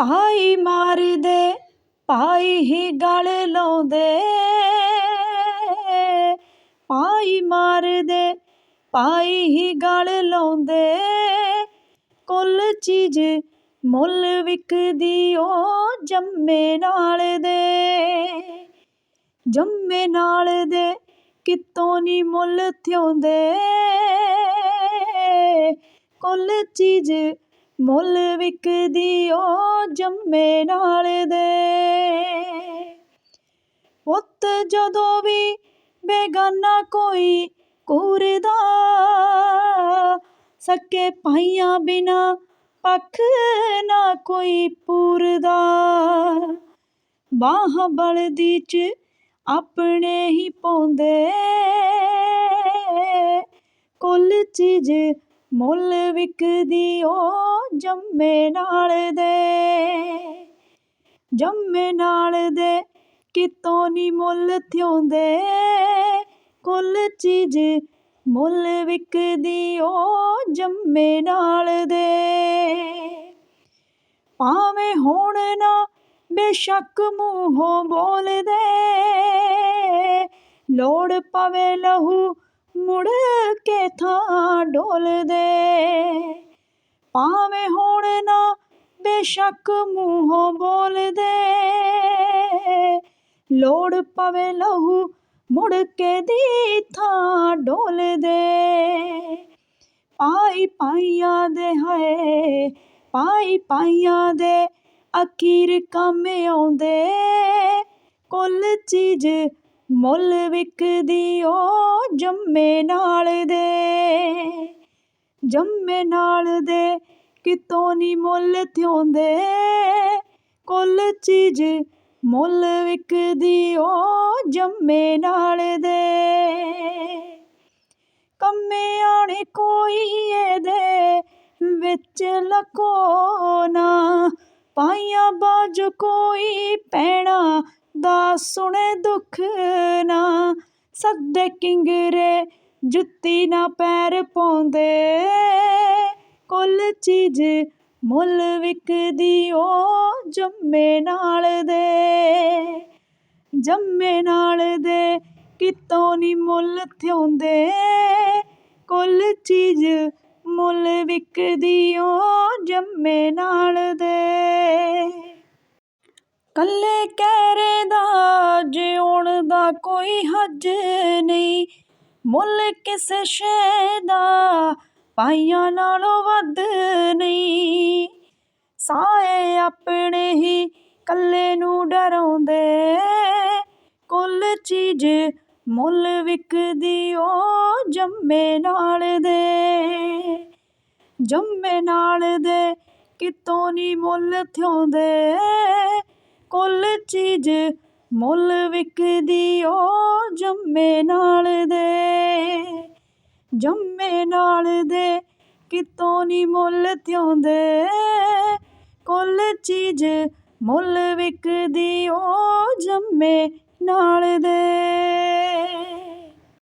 ਭਾਈ ਮਾਰਦੇ, ਭਾਈ ਹੀ ਗਲ ਲਾਉਂਦੇ। ਭਾਈ ਮਾਰਦੇ, ਭਾਈ ਹੀ ਗਲ ਲਾਉਂਦੇ। ਕੁੱਲ ਚੀਜ਼ ਮੁੱਲ ਵਿਕਦੀ ਉਹ ਜੰਮੇ ਨਾਲ ਦੇ। ਜੰਮੇ ਨਾਲ ਦੇ ਕਿਤੋਂ ਨੀ ਮੁੱਲ ਥਿਉਂਦੇ। ਕੁੱਲ ਚੀਜ਼ ਮੁੱਲ ਵਿਕਦੀ ਉਹ ਜੰਮੇ ਨਾਲ ਦੇ। ਪੁੱਤ ਜਦੋਂ ਵੀ ਬੇਗਾਨਾ ਕੋਈ ਕੁਰਦਾ, ਸਕੇ ਪਾਈਆਂ ਬਿਨਾ ਪੱਖ ਨਾ ਕੋਈ ਪੂਰਦਾ। ਬਾਹ ਬਲਦੀ ਚ ਆਪਣੇ ਹੀ ਪਾਉਂਦੇ। ਕੁੱਲ ਚੀਜ਼ ਮੁੱਲ ਵਿਕਦੀ ਉਹ ਜੰਮੇ ਨਾਲ ਦੇ। ਜੰਮੇ ਨਾਲ ਦੇ ਕਿਤੋਂ ਨਹੀਂ ਮੁੱਲ ਥਿਉਂਦੇ। ਕੁੱਲ ਚੀਜ਼ ਮੁੱਲ ਵਿਕਦੀ ਓ ਜੰਮੇ ਨਾਲ ਦੇ। ਭਾਵੇਂ ਹੋਣ ਨਾ ਬੇਸ਼ੱਕ ਮੂੰਹੋਂ ਬੋਲਦੇ। ਲੋੜ ਪਵੇ ਲਹੂ ਮੁੜ ਕੇ ਥਾਂ ਡੋਲਦੇ। ਭਾਵੇਂ ਹੋਣ ਨਾ ਬੇਸ਼ੱਕ ਮੂੰਹੋਂ ਬੋਲਦੇ। ਲੋੜ ਪਵੇ ਲਹੂ ਮੁੜ ਕੇ ਦੀ ਥਾਂ ਡੋਲਦੇ। ਪਾਈ ਪਾਈਆਂ ਦੇ ਹੈ ਪਾਈ ਪਾਈਆਂ ਦੇ ਅਖੀਰ ਕੰਮ ਆਉਂਦੇ। ਕੁੱਲ ਚੀਜ਼ ਮੁੱਲ ਵਿਕਦੀ ਉਹ ਜੰਮੇ ਨਾਲ ਦੇ। ਜੰਮੇ ਨਾਲ ਦੇ ਕਿਤੋਂ ਨਹੀਂ ਮੁੱਲ ਥਿਉਂਦੇ। ਕੁੱਲ ਚੀਜ਼ ਮੁੱਲ ਵਿਕਦੀ ਉਹ ਜੰਮੇ ਨਾਲ ਦੇ। ਕੰਮੇ ਆਣੇ ਕੋਈ ਇਹਦੇ ਵਿੱਚ ਲਕੋ ਨਾ। ਪਾਈਆਂ ਬਾਜ ਕੋਈ ਪੈਣਾ ਦਾ ਸੁਣੇ ਦੁੱਖ ਨਾ। ਸੱਦੇ ਕਿੰਗਰੇ ਜੁੱਤੀ ਨਾ ਪੈਰ ਪਾਉਂਦੇ। ਕੁੱਲ ਚੀਜ਼ ਮੁੱਲ ਵਿਕਦੀ ਉਹ ਜੰਮੇ ਨਾਲ ਦੇ। ਜੰਮੇ ਨਾਲ ਦੇ ਕਿਤੋਂ ਨਹੀਂ ਮੁੱਲ ਥਿਉਂਦੇ। ਕੁੱਲ ਚੀਜ਼ ਮੁੱਲ ਵਿਕਦੀ ਉਹ ਜੰਮੇ ਨਾਲ ਦੇ। ਕੱਲੇ ਕਹਿਰੇ ਦਾ ਜਿਉਣ ਦਾ ਕੋਈ ਹੱਜ ਨਹੀਂ। ਮੁੱਲ ਕਿਸੇ ਸ਼ੈ ਦਾ ਪਾਈਆਂ ਨਾਲੋਂ ਵੱਧ ਨਹੀਂ। ਸਾਏ ਆਪਣੇ ਹੀ ਕੱਲੇ ਨੂੰ ਡਰਾਉਂਦੇ। ਕੁੱਲ ਚੀਜ਼ ਮੁੱਲ ਵਿਕਦੀ ਉਹ ਜੰਮੇ ਨਾਲ ਦੇ। ਜੰਮੇ ਨਾਲ ਦੇ ਕਿਤੋਂ ਨਹੀਂ ਮੁੱਲ ਥਿਉਂਦੇ। ਕੁੱਲ ਚੀਜ਼ ਮੁੱਲ ਵਿਕਦੀ ਉਹ ਜੰਮੇ ਨਾਲ ਦੇ। ਜੰਮੇ ਨਾਲ ਦੇ ਕਿਤੋਂ ਨੀ ਮੁੱਲ ਤਿਉਂਦੇ। ਕੁੱਲ ਚੀਜ਼ ਮੁੱਲ ਵਿਕਦੀ ਉਹ ਜੰਮੇ ਨਾਲ ਦੇ।